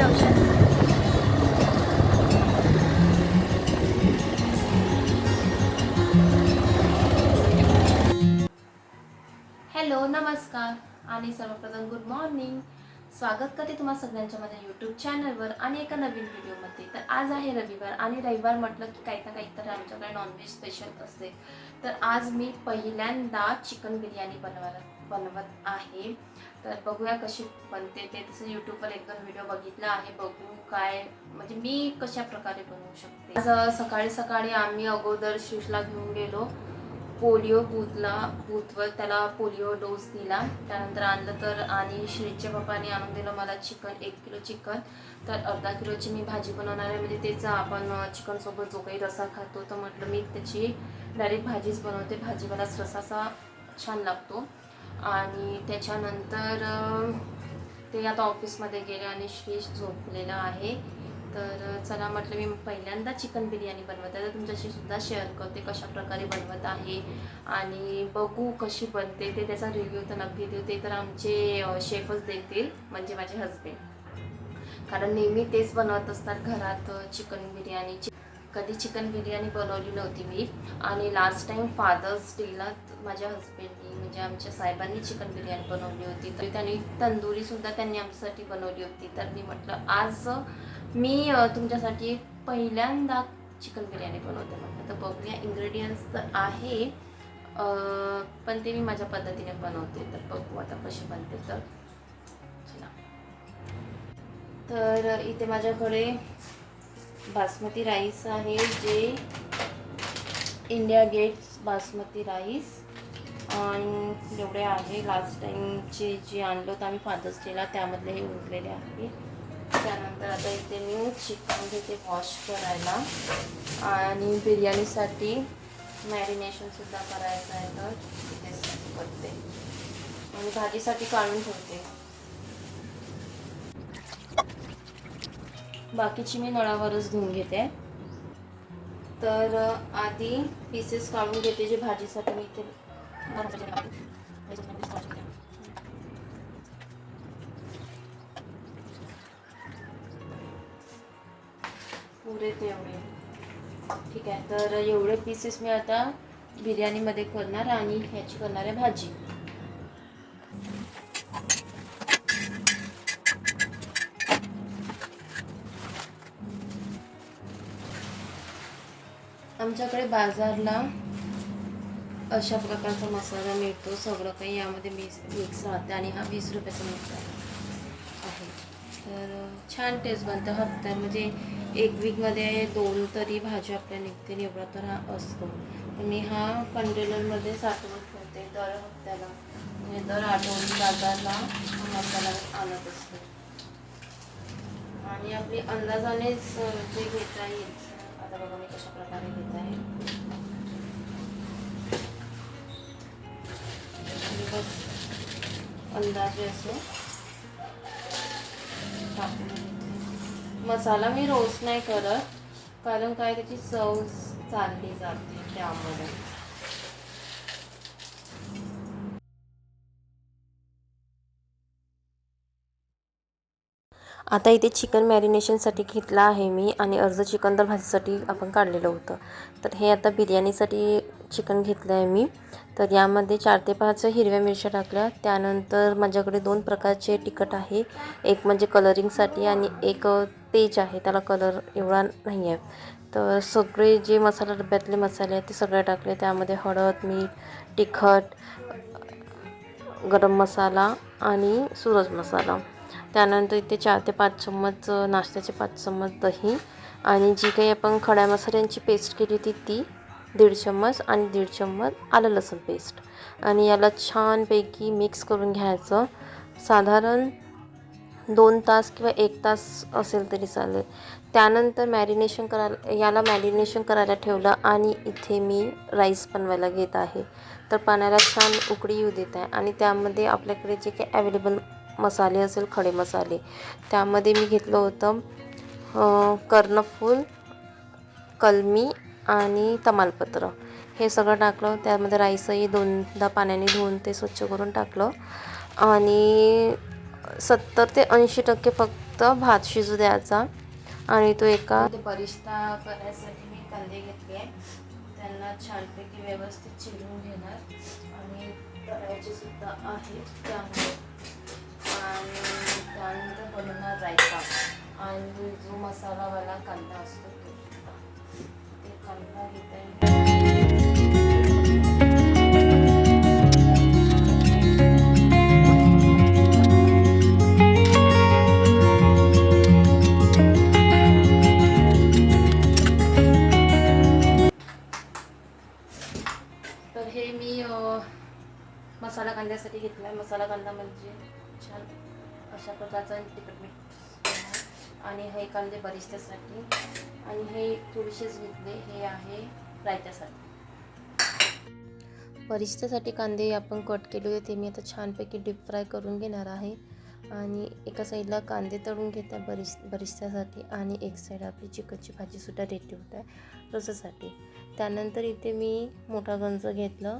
ते औषध हॅलो नमस्कार. आणि सर्वप्रथम गुड मॉर्निंग स्वागत करते तुम्हा सगळ्यांच्या माझ्या यूट्यूब चॅनलवर आणि एका नवीन व्हिडिओमध्ये तर आज आहे रविवार आणि रविवार म्हटलं की काही ना काहीतरी आमच्याकडे नॉनव्हेज स्पेशल असते. तर आज मी पहिल्यांदा चिकन बिर्याणी बनवायला बनवत आहे. तर बघूया कशी बनते ते. तसं यूट्यूबवर एक दोन व्हिडिओ बघितला आहे. बघू काय म्हणजे मी कशा प्रकारे बनवू शकते. आज सकाळी सकाळी आम्ही अगोदर शिशला घेऊन गेलो. पोलिओ बूथला बूथवर त्याला पोलिओ डोस दिला. त्यानंतर आणलं तर आणि श्रीच्या पप्पाने आणून दिलं मला चिकन एक किलो चिकन. तर अर्धा किलोची मी भाजी बनवणार आहे. म्हणजे त्याचा आपण चिकनसोबत जो काही रसा खातो तर म्हटलं मी त्याची डायरेक्ट भाजीच बनवते. भाजीवालाच रसाचा छान लागतो. आणि त्याच्यानंतर ते आता ऑफिसमध्ये गेले आणि श्री झोपलेला आहे. तर चला म्हटलं मी पहिल्यांदा चिकन बिर्याणी बनवत. आहे तर तुमच्याशी सुद्धा शेअर करते कशा प्रकारे बनवत आहे आणि बघू कशी बनते. ते त्याचा रिव्ह्यू तर नक्की देऊ. ते तर आमचे शेफच देतील म्हणजे माझे हजबंड कारण नेहमी तेच बनवत असतात घरात चिकन बिर्याणी चि कधी चिकन बिर्याणी बनवली नव्हती मी. आणि लास्ट टाइम फादर्स डेला माझ्या हस्बंडनी म्हणजे आमच्या साहेबांनी चिकन बिर्याणी बनवली होती. तर त्यांनी तंदुरीसुद्धा त्यांनी आमच्यासाठी बनवली होती. तर मी म्हटलं आज मी तुमच्यासाठी पहिल्यांदा चिकन बिर्याणी बनवते. म्हटलं तर बघूया इंग्रेडियंट्स तर आहे पण ते मी माझ्या पद्धतीने बनवते. तर बघू आता कशी बनते तर. तर इथे माझ्याकडे बासमती राईस आहे जे इंडिया गेट्स बासमती राईस. आणि एवढे आहे. लास्ट टाईमचे जे आणलं होतं आम्ही फादर्स डेला त्यामधले हे उरलेले आहे. त्यानंतर आता इथे मी चिकन घेते वॉश करायला. आणि बिर्याणीसाठी मॅरिनेशनसुद्धा करायचं आहे तर इथेच करते. आणि भाजीसाठी काढून ठेवते. बाकीची मी नळावरच धुवून घेते. तर आधी पीसेस काढून घेते जे भाजीसाठी मी इथे पुरे तेवढे. ठीक आहे. तर एवढे पीसेस मी आता बिर्याणीमध्ये करणार आणि ह्याची करणार आहे भाजी. आमच्याकडे बाजारला अशा प्रकारचा मसाला मिळतो. सगळं काही यामध्ये मिक्स मिक्स राहते आणि हा वीस रुपयाचा मिक्स आहे. तर छान टेस्ट बनतं. हप्त्यात म्हणजे एक वीकमध्ये दोन तरी भाज्या आपल्या निघते एवढा तर हा असतो. मी हा कंटेनरमध्ये साठवून ठेवते दर हप्त्याला म्हणजे दर आठवडी बाजारला हा मसाला आणत असते. आणि आपली अंदाजानेच जे घेता येईल. आता बघा मी कशा प्रकारे घेत आहे. अंदाजे असं. मसाला मी रोस्ट नाही करत कारण काय त्याची चव चालली जाते त्यामध्ये. आता इथे चिकन मॅरिनेशनसाठी घेतला आहे मी आणि अर्ज चिकन तर भाजीसाठी आपण काढलेलं होतं. तर हे आता बिर्याणीसाठी चिकन घेतलं आहे मी. तर यामध्ये चार ते पाच हिरव्या मिरच्या टाकल्या. त्यानंतर माझ्याकडे दोन प्रकारचे तिखट आहे. एक म्हणजे कलरिंगसाठी आणि एक तेज आहे. त्याला कलर एवढा नाही आहे. तर सगळे जे मसाला डब्यातले मसाले आहेत ते सगळे टाकले. त्यामध्ये हळद मीठ तिखट गरम मसाला आणि सूरज मसाला. त्यानंतर इथे चार ते पाच चम्मच नाश्त्याचे पाच चम्मच दही आणि जी काही आपण खड्या मसाल्यांची पेस्ट केली होती ती दीड चम्मच आणि दीड चम्मच आलं लसूण पेस्ट आणि याला छानपैकी मिक्स करून घ्यायचं. साधारण दोन तास किंवा एक तास असेल तरी चालेल. त्यानंतर मॅरिनेशन करायला याला मॅरिनेशन करायला ठेवलं आणि इथे मी राईस बनवायला घेत आहे. तर पाण्याला छान उकळी येऊ देत आहे आणि त्यामध्ये आपल्याकडे जे काही अवेलेबल मसाले असेल खडे मसाले. त्यामध्ये मी घेतलं होतं कर्णफूल कलमी आणि तमालपत्र. हे सगळं टाकलं. त्यामध्ये राईसही दोनदा पाण्याने धुवून ते स्वच्छ करून टाकलं. आणि सत्तर ते ऐंशी टक्के फक्त भात शिजू द्यायचा. आणि तो एका ते करण्यासाठी मी कांदे घेतले त्यांना छानपैकी व्यवस्थित चिरून घेणार. आणि करायचे सुद्धा आहे त्यामुळे. आणि त्यानंतर बनवणार रायता. आणि जो मसालावाला कांदा असतो तो सुद्धा. ते कांदा घेते तर हे मी मसाला कांद्यासाठी घेतला आहे मसाला कांदा म्हणजे छान अशा प्रकारचा तिखट मीठ आणि हे कांदे बरिस्त्यासाठी आणि हे थोडेसेच घेतले हे आहे रायत्यासाठी. बरिस्त्यासाठी कांदे आपण कट केले होते ते मी आता छानपैकी डीप फ्राय करून घेणार आहे. आणि एका साईडला कांदे तळून घेत आहे बरिस बरिस्त्यासाठी आणि एक साईड आपली चिकनची भाजीसुद्धा रेडी होत आहे रसासाठी त्यानंतर इथे मी मोठा गंज घेतलं.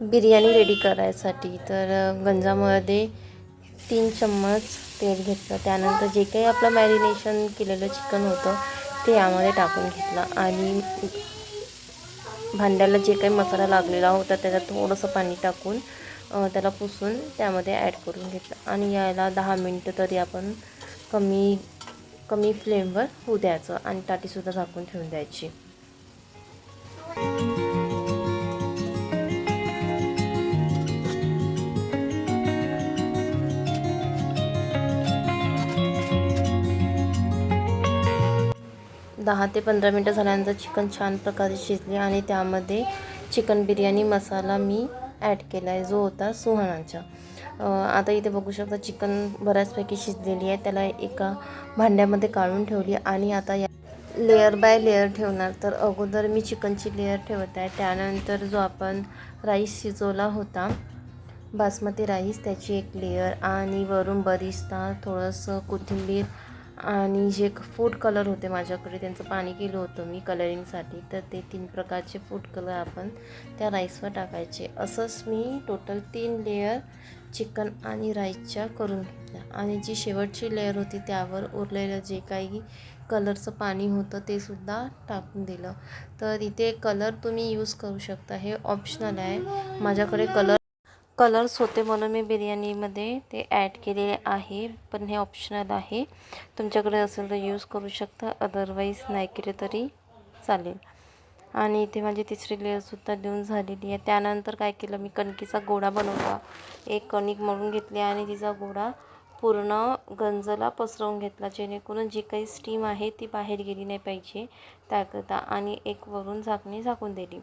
बिर्याणी रेडी करायसाठी. तर गंजामध्ये तीन चम्मच तेल घेतलं. त्यानंतर जे काही आपलं मॅरिनेशन केलेलं चिकन होतं ते यामध्ये टाकून घेतलं. आणि भांड्याला जे काही मसाला लागलेला होता त्याच्यात थोडंसं पाणी टाकून त्याला पुसून त्यामध्ये ॲड करून घेतलं. आणि यायला दहा मिनटं तरी आपण कमी कमी फ्लेमवर होऊ द्यायचं आणि ताटीसुद्धा झाकून ठेवून द्यायची. दहा ते पंधरा मिनटं झाल्यानंतर चिकन छान प्रकारे शिजले आणि त्यामध्ये चिकन बिर्याणी मसाला मी ॲड केला आहे जो होता सुहानाचा. आता इथे बघू शकता चिकन बऱ्याचपैकी शिजलेली आहे त्याला एका भांड्यामध्ये काढून ठेवली आणि आता या लेअर बाय लेअर ठेवणार. तर अगोदर मी चिकनची लेअर ठेवत आहे त्यानंतर जो आपण राईस शिजवला होता बासमती राईस त्याची एक लेअर आणि वरून बरिस्ता थोडंसं कोथिंबीर आणि जे फूड कलर होते माझ्याकडे त्यांचं पाणी केलं होतं मी कलरिंगसाठी तर ते तीन प्रकारचे फूड कलर आपण त्या राईसवर टाकायचे. असंच मी टोटल तीन लेयर चिकन आणि राईसच्या करून घेतल्या. आणि जी शेवटची लेअर होती त्यावर उरलेलं जे काही कलरचं पाणी होतं ते सुद्धा टाकून दिलं. तर इथे कलर तुम्ही यूज करू शकता. हे ऑप्शनल आहे. माझ्याकडे कलर कलर्स होते म्हणून मी बिर्याणीमध्ये ते ॲड केलेले आहे पण हे ऑप्शनल आहे. तुमच्याकडे असेल तर यूज करू शकता अदरवाईज नाही केले तरी चालेल. आणि इथे माझी तिसरी लेअरसुद्धा देऊन झालेली आहे. त्यानंतर काय केलं मी कणकीचा गोळा बनवला. एक कणिक मळून घेतली आणि तिचा गोळा पूर्ण गंजला पसरवून घेतला जेणेकरून जी काही स्टीम आहे ती बाहेर गेली नाही पाहिजे त्याकरता. आणि एक वरून झाकणी झाकून दिली.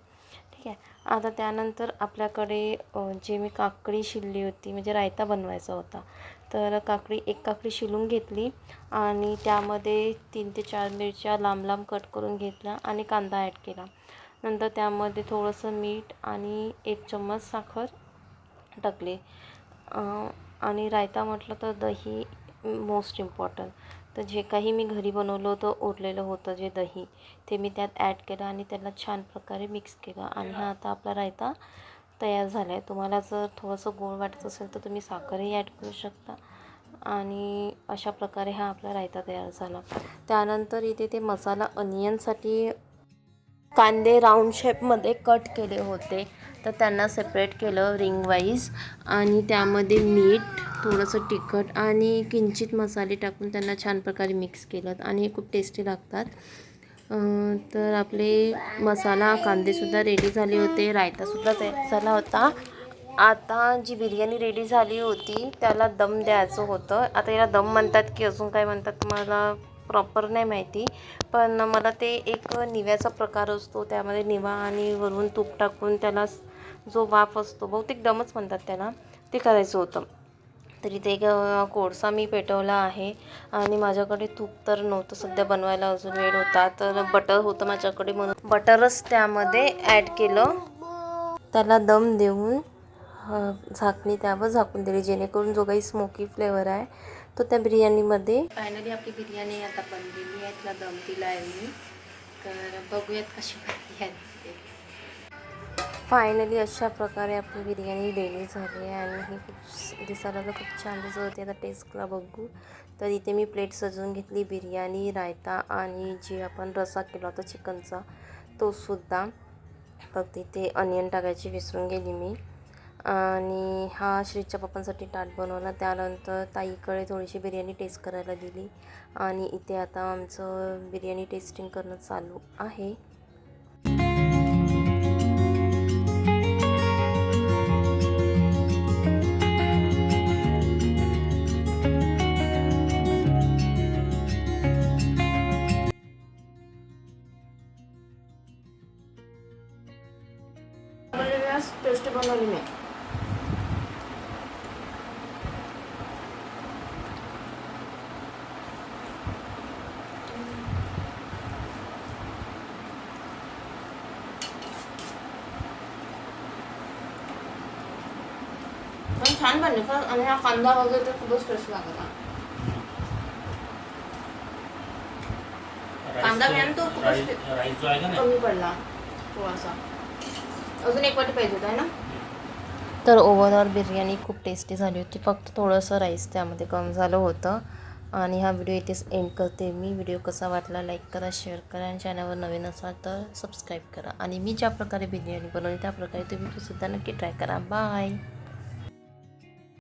ठीक आहे. आता त्यानंतर आपल्याकडे जे मी काकडी शिलली होती म्हणजे रायता बनवायचा होता. तर काकडी एक काकडी शिलून घेतली आणि त्यामध्ये तीन ते चार मिरच्या लांब लांब कट करून घेतल्या आणि कांदा ॲड केला. नंतर त्यामध्ये थोडंसं मीठ आणि एक चम्मच साखर टाकले. आणि रायता म्हटलं तर दही मोस्ट इम्पॉर्टंट तर जे काही मी घरी बनवलं होतं उरलेलं होतं जे दही ते मी त्यात ॲड केलं आणि त्याला छान प्रकारे मिक्स केलं. आणि हा आता आपला रायता तयार झाला आहे तुम्हाला जर थोडंसं गोड वाटत असेल तर तुम्ही साखरही ॲड करू शकता. आणि अशा प्रकारे हा आपला रायता तयार झाला. त्यानंतर इथे ते मसाला अनियनसाठी कांदे राऊंड शेपमध्ये कट केले होते. तर त्यांना सेपरेट केलं रिंगवाईज आणि त्यामध्ये मीठ थोडंसं तिखट आणि किंचित मसाले टाकून त्यांना छान प्रकारे मिक्स केलं आणि हे खूप टेस्टी लागतात. तर आपले मसाला कांदेसुद्धा रेडी झाले होते. रायतासुद्धा तयार झाला होता. आता जी बिर्याणी रेडी झाली होती त्याला दम द्यायचं होतं. आता याला दम म्हणतात की अजून काय म्हणतात मला प्रॉपर नाही माहिती. पण मला ते एक निव्याचा प्रकार असतो. त्यामध्ये निवा आणि वरून तूप टाकून त्याला जो वाफ असतो बहुतेक दमच म्हणतात त्याला ते करायचं होतं. तरी ते एक कोळसा मी पेटवला आहे. आणि माझ्याकडे तूप तर नव्हतं सध्या बनवायला अजून वेळ होता. तर बटर होतं माझ्याकडे म्हणून. बटरच त्यामध्ये ॲड केलं. त्याला दम देऊन झाकणी त्यावर झाकून दिली जेणेकरून जो काही स्मोकी फ्लेवर आहे तो त्या बिर्याणीमध्ये फायनली आपली बिर्याणी आता बनलेली आहे. तिला दम दिला आहे मी. तर बघूयात कशी बनली आहे फायनली अशा प्रकारे आपली बिर्याणी रेडी झाली आहे आणि ही खूप दिसायला तर खूप छान दिसत होती. आता टेस्टला बघू. तर इथे मी प्लेट सजवून घेतली बिर्याणी रायता आणि जे आपण रसा केला होता चिकनचा तो सुद्धा. फक्त इथे अनियन टाकायची विसरून गेली मी. आणि हा श्रीच्या पप्पांसाठी ताट बनवला. त्यानंतर ताईकडे थोडीशी बिर्याणी टेस्ट करायला दिली. आणि इथे आता आमचं बिर्याणी टेस्टिंग करणं चालू आहे. बनवली मी पण छान बनले पण आणि हा कांदा वगैरे तर खूपच टेस्ट लागला. कांदा बिर्याणी तो खूपच कमी पडला. थोडासा अजून एक वाटी पाहिजे होता ना? तर ओव्हरऑल बिर्याणी खूप टेस्टी झाली होती. फक्त थोडंसं राईस त्यामध्ये कम झालं होतं. आणि हा व्हिडिओ इथेच एंड करते. मी व्हिडिओ कसा वाटला लाईक करा शेअर करा. आणि चॅनलवर नवीन असाल तर सबस्क्राईब करा. आणि मी ज्या प्रकारे बिर्याणी बनवली त्या प्रकारे तुम्ही सुद्धा नक्की ट्राय करा. बाय